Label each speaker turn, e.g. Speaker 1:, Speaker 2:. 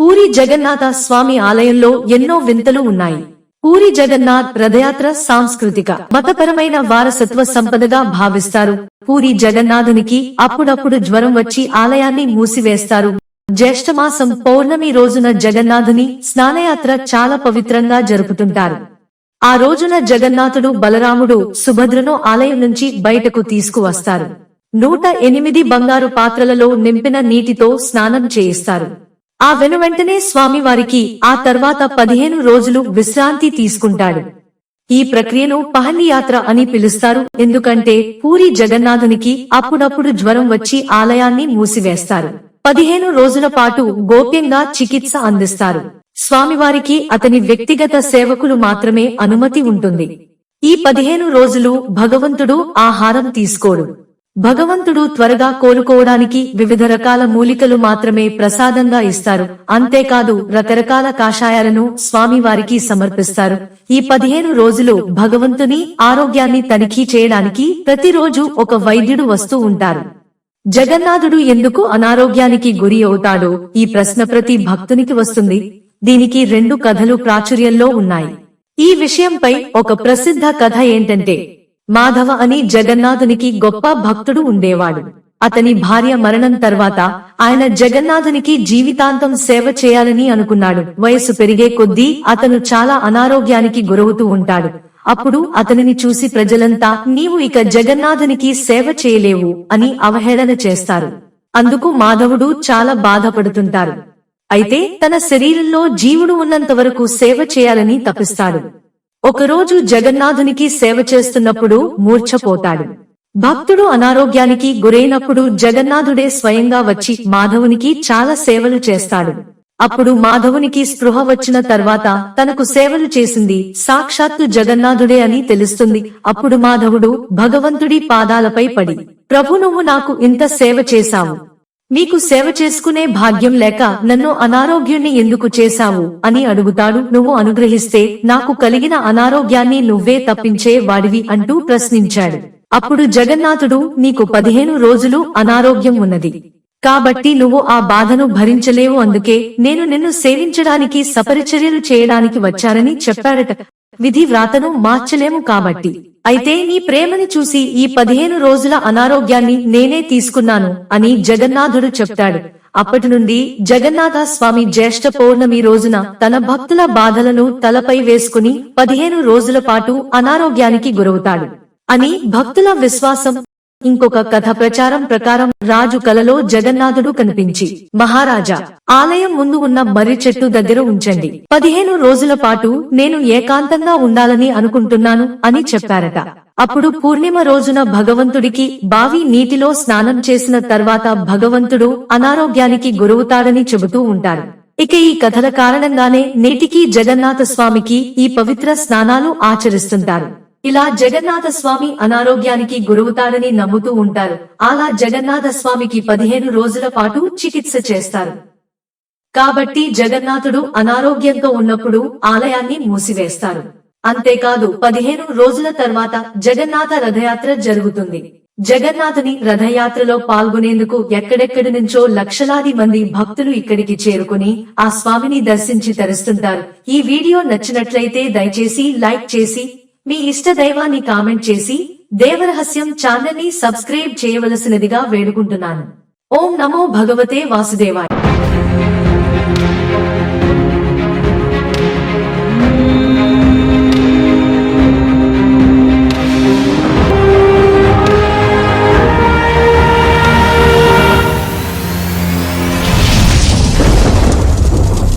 Speaker 1: పూరి జగన్నాథ స్వామి ఆలయంలో ఎన్నో వింతలు ఉన్నాయి. పూరి జగన్నాథ్ రథయాత్ర సాంస్కృతిక మతపరమైన వారసత్వ సంపదగా భావిస్తారు. పూరి జగన్నాథునికి అప్పుడప్పుడు జ్వరం వచ్చి ఆలయాన్ని మూసివేస్తారు. జ్యేష్ఠమాసం పౌర్ణమి రోజున జగన్నాథుని స్నానయాత్ర చాలా పవిత్రంగా జరుపుతుంటారు. ఆ రోజున జగన్నాథుడు బలరాముడు సుభద్రను ఆలయం నుంచి బయటకు తీసుకువస్తారు. నూట ఎనిమిది బంగారు పాత్రలలో నింపిన నీటితో స్నానం చేయిస్తారు. ఆ వెనువెంటనే స్వామివారికి ఆ తర్వాత పదిహేను రోజులు విశ్రాంతి తీసుకుంటాడు. ఈ ప్రక్రియను పహండి యాత్ర అని పిలుస్తారు. ఎందుకంటే పూరి జగన్నాథునికి అప్పుడప్పుడు జ్వరం వచ్చి ఆలయాన్ని మూసివేస్తారు. పదిహేను రోజుల పాటు గోప్యంగా చికిత్స అందిస్తారు. స్వామివారికి అతని వ్యక్తిగత సేవకులు మాత్రమే అనుమతి ఉంటుంది. ఈ పదిహేను రోజులు భగవంతుడు ఆహారం తీసుకోడు. భగవంతుడు త్వరగా కోలుకోవడానికి వివిధ రకాల మూలికలు మాత్రమే ప్రసాదంగా ఇస్తారు. అంతేకాదు రకరకాల కాషాయాలను స్వామివారికి సమర్పిస్తారు. ఈ పదిహేను రోజులు భగవంతుని ఆరోగ్యాన్ని తనిఖీ చేయడానికి ప్రతిరోజు ఒక వైద్యుడు వస్తూ ఉంటారు. జగన్నాథుడు ఎందుకు అనారోగ్యానికి గురి అవుతాడో ఈ ప్రశ్న ప్రతి భక్తునికి వస్తుంది. దీనికి రెండు కథలు ప్రాచుర్యంలో ఉన్నాయి. ఈ విషయంపై ఒక ప్రసిద్ధ కథ ఏంటంటే మాధవ అని జగన్నాథునికి గొప్ప భక్తుడు ఉండేవాడు. అతని భార్య మరణం తర్వాత ఆయన జగన్నాథునికి జీవితాంతం సేవ చేయాలని అనుకున్నాడు. వయసు పెరిగే కొద్దీ అతను చాలా అనారోగ్యానికి గురవుతూ ఉంటాడు. అప్పుడు అతనిని చూసి ప్రజలంతా నీవు ఇక జగన్నాథునికి సేవ చేయలేవు అని అవహేళన చేస్తారు. అందుకు మాధవుడు చాలా బాధపడుతుంటారు. అయితే తన శరీరంలో జీవుడు ఉన్నంత వరకు సేవ చేయాలని తపిస్తాడు. ఒకరోజు జగన్నాథునికి సేవ చేస్తున్నప్పుడు మూర్ఛపోతాడు. భక్తుడు అనారోగ్యానికి గురైనప్పుడు జగన్నాథుడే స్వయంగా వచ్చి మాధవునికి చాలా సేవలు చేస్తాడు. అప్పుడు మాధవునికి స్పృహ వచ్చిన తర్వాత తనకు సేవలు చేసింది సాక్షాత్తు జగన్నాథుడే అని తెలుస్తుంది. అప్పుడు మాధవుడు భగవంతుడి పాదాలపై పడి ప్రభు నువ్వు నాకు ఇంత సేవ చేశావు. నీకు సేవ చేసుకునే భాగ్యం లేక నన్ను అనారోగ్యుణ్ణి ఎందుకు చేశావు అని అడుగుతాడు. నువ్వు అనుగ్రహిస్తే నాకు కలిగిన అనారోగ్యాన్ని నువ్వే తప్పించే వాడివి అంటూ ప్రశ్నించాడు. అప్పుడు జగన్నాథుడు నీకు పదిహేను రోజులు అనారోగ్యం ఉన్నది. కాబట్టి నువ్వు ఆ బాధను భరించలేవు అందుకే నేను నిన్ను సేవించడానికి సపరిచర్యలు చేయడానికి వచ్చారని చెప్పాడట. విధి వ్రాతను మార్చలేము కాబట్టి. అయితే నీ ప్రేమని చూసి ఈ పదిహేను రోజుల అనారోగ్యాన్ని నేనే తీసుకున్నాను అని జగన్నాథుడు చెప్తాడు. అప్పటి నుండి జగన్నాథ స్వామి జ్యేష్ఠ పౌర్ణమి రోజున తన భక్తుల బాధలను తలపై వేసుకుని పదిహేను రోజుల పాటు అనారోగ్యానికి గురవుతాడు అని భక్తుల విశ్వాసం ఇంకొక కథ ప్రచారం ప్రకారం రాజు కలలో జగన్నాథుడు కనిపించి మహారాజా ఆలయం ముందు ఉన్న మర్రి చెట్టు దగ్గర ఉంచండి. పదిహేను రోజుల పాటు నేను ఏకాంతంగా ఉండాలని అనుకుంటున్నాను అని చెప్పారట. అప్పుడు పూర్ణిమ రోజున భగవంతుడికి బావి నీటిలో స్నానం చేసిన తర్వాత భగవంతుడు అనారోగ్యానికి గురవుతాడని చెబుతూ ఉంటారు. ఇక ఈ కథల కారణంగానే నేటికి జగన్నాథ స్వామికి ఈ పవిత్ర స్నానాలు ఆచరిస్తుంటారు. ఇలా జగన్నాథ స్వామి అనారోగ్యానికి గురవుతాడని నమ్ముతూ ఉంటారు. అలా జగన్నాథ స్వామికి పదిహేను రోజుల పాటు చికిత్స చేస్తారు. కాబట్టి జగన్నాథుడు అనారోగ్యంతో ఉన్నప్పుడు ఆలయాన్ని మూసివేస్తారు. అంతేకాదు పదిహేను రోజుల తర్వాత జగన్నాథ రథయాత్ర జరుగుతుంది. జగన్నాథుని రథయాత్రలో పాల్గొనేందుకు ఎక్కడెక్కడి నుంచో లక్షలాది మంది భక్తులు ఇక్కడికి చేరుకుని ఆ స్వామిని దర్శించి తరుస్తుంటారు. ఈ వీడియో నచ్చినట్లయితే దయచేసి లైక్ చేసి మీ ఇష్ట దైవాన్ని కామెంట్ చేసి దేవరహస్యం ఛానల్ని సబ్స్క్రైబ్ చేయవలసినదిగా వేడుకుంటున్నాను. ఓం నమో భగవతే వాసుదేవాయ.